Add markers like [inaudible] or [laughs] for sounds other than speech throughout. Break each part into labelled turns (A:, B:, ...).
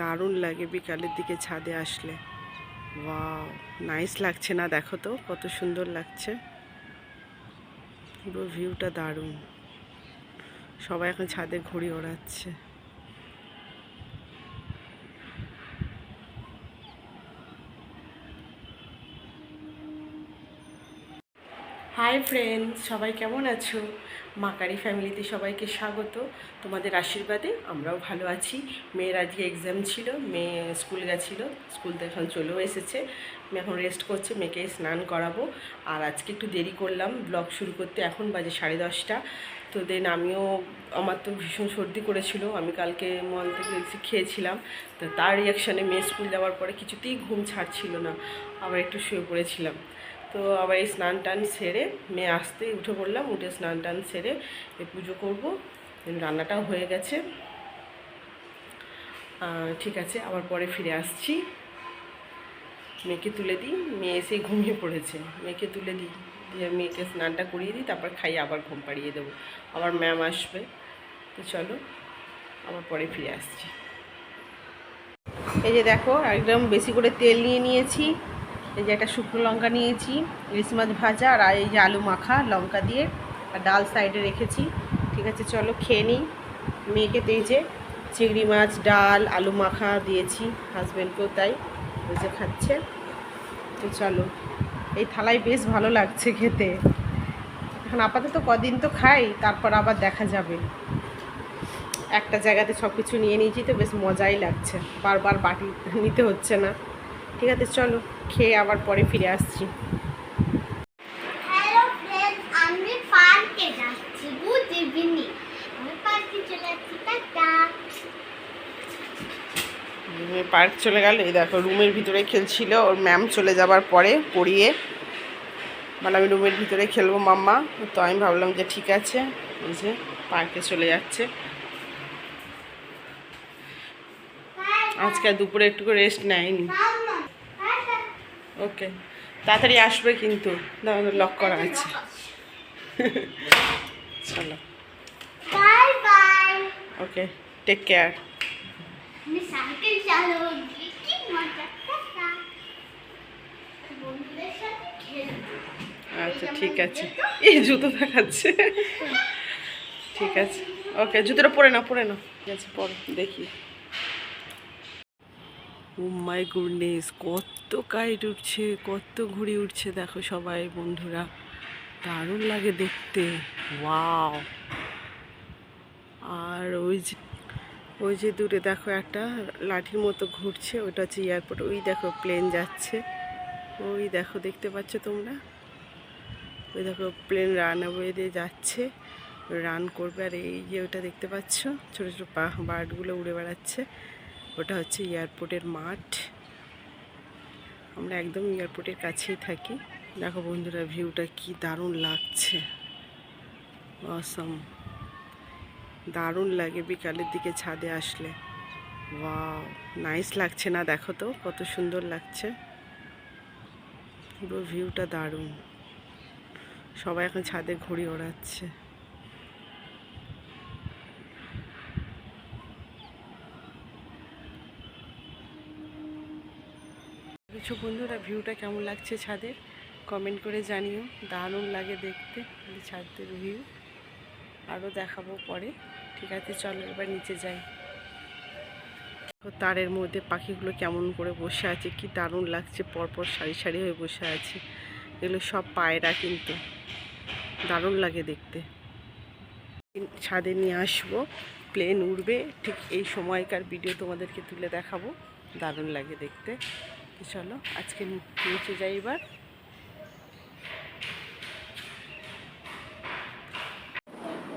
A: দারুণ লাগে বিকালের দিকে ছাদে আসলে। ওয়াও নাইস লাগছে না দেখো তো, কত সুন্দর লাগছে। পুরো ভিউটা দারুণ। সবাই এখন ছাদে ঘুড়ি ওড়াচ্ছে। হাই ফ্রেন্ডস সবাই কেমন আছো? মাকারি ফ্যামিলিতে সবাইকে স্বাগত। তোমাদের আশীর্বাদে আমরাও ভালো আছি। মেয়ের আজকে এক্সাম ছিল, মেয়ে স্কুল গেছিল স্কুল তো এখন চলেও এসেছে। মেয়ে এখন রেস্ট করছে, মেয়েকে স্নান করাবো। আর আজকে একটু দেরি করলাম ব্লগ শুরু করতে এখন বাজে সাড়ে দশটা। তো দেন আমিও, আমার তো ভীষণ সর্দি করেছিল। আমি কালকে মল থেকে খেয়েছিলাম। তো তার রিয়াকশানে মেয়ে স্কুল যাওয়ার পরে কিছুতেই ঘুম ছাড়ছিল না। আবার একটু শুয়ে পড়েছিলাম। তো আবার এই স্নান টান সেরে মেয়ে আসতেই উঠে পড়লাম, উঠে স্নান টান সেরে এই পুজো করব। রান্নাটাও হয়ে গেছে। ঠিক আছে, আবার পরে ফিরে আসছি। মেয়েকে তুলে দিই, মেয়ে এসে ঘুমিয়ে পড়েছে। মেয়েকে তুলে দিই, দিয়ে মেয়েকে স্নানটা করিয়ে দিই, তারপর খাইয়ে আবার ঘুম পাড়িয়ে দেবো। আবার ম্যাম আসবে। তো চলো, আবার পরে ফিরে আসছি। এই যে দেখো একদম বেশি করে তেল নিয়ে নিয়েছি। এই যে একটা শুকনো লঙ্কা নিয়েছি, ইলিশ মাছ ভাজা আর এই যে আলু মাখা, লঙ্কা দিয়ে আর ডাল সাইডে রেখেছি। ঠিক আছে, চলো খেয়ে নিই। মেয়েকে যে চিংড়ি মাছ, ডাল, আলু মাখা দিয়েছি হাজব্যান্ডকেও তাই যে খাচ্ছে। তো চলো, এই থালায় বেশ ভালো লাগছে খেতে। এখন আপাতত কদিন তো খাই, তারপর আবার দেখা যাবে। একটা জায়গাতে সব কিছু নিয়ে নিয়েছি তো বেশ মজাই লাগছে, বারবার বাটি নিতে হচ্ছে না। ঠিক আছে, চলো। খেয়ে আবার পরে ফিরে আসছি।
B: পার্কে চলে
A: গেল। এই দেখো রুমের ভিতরে খেলছিল। ওর ম্যাম চলে যাবার পরে পড়িয়ে মানে আমি রুমের ভিতরে খেলব মাম্মা। তো আমি ভাবলাম যে ঠিক আছে। এই যে পার্কে চলে যাচ্ছে। আজকে দুপুরে একটু রেস্ট নেয়নি। ওকে তাড়াতাড়ি আসবে কিন্তু লক করা আছে। চলো। ওকে টেক কেয়ার আচ্ছা ঠিক আছে। এই জুতো দেখাচ্ছে। ঠিক আছে। ওকে জুতোটা পরে না পরে না ঠিক আছে পরে দেখি। ও মাই গুডনেস, কত কাইট উঠছে, কত ঘুড়ি উঠছে, দেখো সবাই বন্ধুরা। দারুণ লাগে দেখতে, ওয়াও। আর ওই যে ওই যে দূরে দেখো একটা লাঠির মতো ঘুরছে, ওটা হচ্ছে এয়ারপোর্ট ওই দেখো প্লেন যাচ্ছে। ওই দেখো দেখতে পাচ্ছ তোমরা? ওই দেখো প্লেন রানওয়ে দিয়ে যাচ্ছে রান করবে, আর এই যে ওটা দেখতে পাচ্ছ? ছোটো ছোটো বার্ডগুলো উড়ে বেড়াচ্ছে। ওটা হচ্ছে এয়ারপোর্টের মাঠ। আমরা একদম এয়ারপোর্টের কাছেই থাকি। দেখো বন্ধুরা, ভিউটা কি দারুণ লাগছে। অসম দারুণ লাগে বিকালের দিকে ছাদে আসলে। বা নাইস লাগছে না? দেখো তো, কত সুন্দর লাগছে। পুরো ভিউটা দারুণ। সবাই এখন ছাদে ঘুড়ি ওড়াচ্ছে। কিছু বন্ধুরা ভিউটা কেমন লাগছে ছাদের? কমেন্ট করে জানিও, দারুণ লাগে দেখতে ছাদের ভিউ আরও দেখাবো পরে, ঠিক আছে, চলো এবার নিচে যাই। তারের মধ্যে পাখিগুলো কেমন করে বসে আছে, কি দারুণ লাগছে, পরপর সারি সারি হয়ে বসে আছে। এগুলো সব পায়রা কিন্তু, দারুণ লাগে দেখতে। ছাদে নিয়ে আসব প্লেন উড়বে, ঠিক এই সময়কার ভিডিও তোমাদেরকে তুলে দেখাবো, দারুণ লাগে দেখতে। চলো, আজকে নিচে যাই এবার।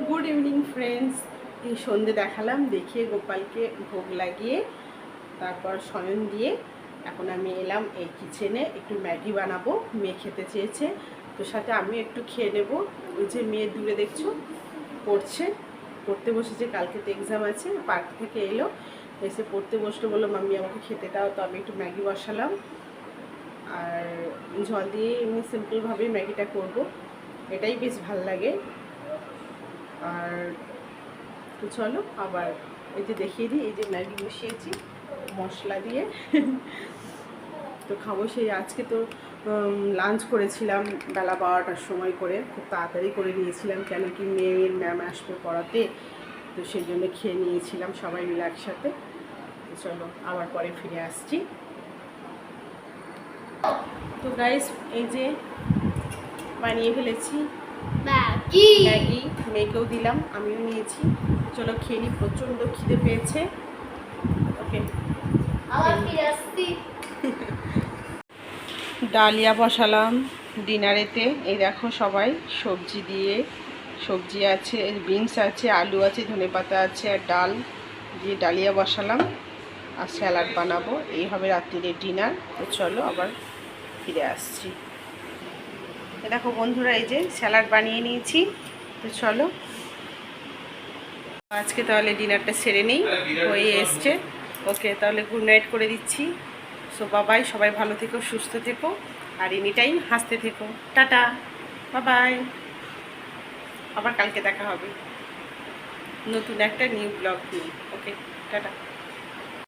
A: গুড ইভিনিং ফ্রেন্ডস এই সন্ধে দেখালাম, দেখিয়ে গোপালকে ভোগ লাগিয়ে, তারপর শয়ন দিয়ে এখন আমি এলাম এই কিচেনে একটু ম্যাগি বানাবো, মেয়ে খেতে চেয়েছে। তো সাথে আমি একটু খেয়ে নেব। ওই যে মেয়ে দূরে দেখছ, পড়ছে, পড়তে বসেছে, কালকে তো এক্সাম আছে, পার্ক থেকে এলো। এসে পড়তে বসল, বলল, মাম্মি, আমাকে খেতে দাও। তো আমি একটু ম্যাগি বসালাম। আর জল দিয়ে এমনি সিম্পলভাবেই ম্যাগিটা করব। এটাই বেশ ভালো লাগে। আর তো চলো, আবার এই যে দেখিয়ে দিই, এই যে ম্যাগি বসিয়েছি, মশলা দিয়ে। তো খাব সেই, আজকে তো লাঞ্চ করেছিলাম বেলা বারোটার সময় করে, খুব তাড়াতাড়ি করে নিয়েছিলাম। কেন কি মেয়ের ম্যাম আসবে পড়াতে। তো সেই জন্য খেয়ে নিয়েছিলাম সবাই মিলে একসাথে। চলো আবার পরে ফিরে আসছি। তো গাইস এই যে বানিয়ে ফেলেছি
B: ম্যাগি।
A: ম্যাগি মেয়েকেও দিলাম আমিও নিয়েছি। চলো খেয়ে নিই প্রচণ্ড খিদে পেয়েছে। ওকে।
B: আবার ফিরে আসছি। [laughs]
A: ডালিয়া বসালাম ডিনারেতে। এই দেখো সবাই সবজি দিয়ে সবজি আছে, বিনস আছে, আলু আছে ধনেপাতা আছে, আর ডাল। দিয়ে ডালিয়া বসালাম আর স্যালাড বানাবো। এই হবে রাত্রিরে ডিনার। তো চলো আবার ফিরে আসছি। দেখো বন্ধুরা, এই যে স্যালাড বানিয়ে নিয়েছি। তো চলো। আজকে তাহলে ডিনারটা সেরে নেই, হয়ে এসছে। ওকে, তাহলে গুড নাইট করে দিচ্ছি। সো বাবাই, সবাই ভালো থেকো, সুস্থ থেকো। আর এনি টাইম হাসতে থেকো। টাটা, বাবাই। আবার কালকে দেখা হবে। নতুন একটা নিউ ব্লগ নিয়ে। Okay tata.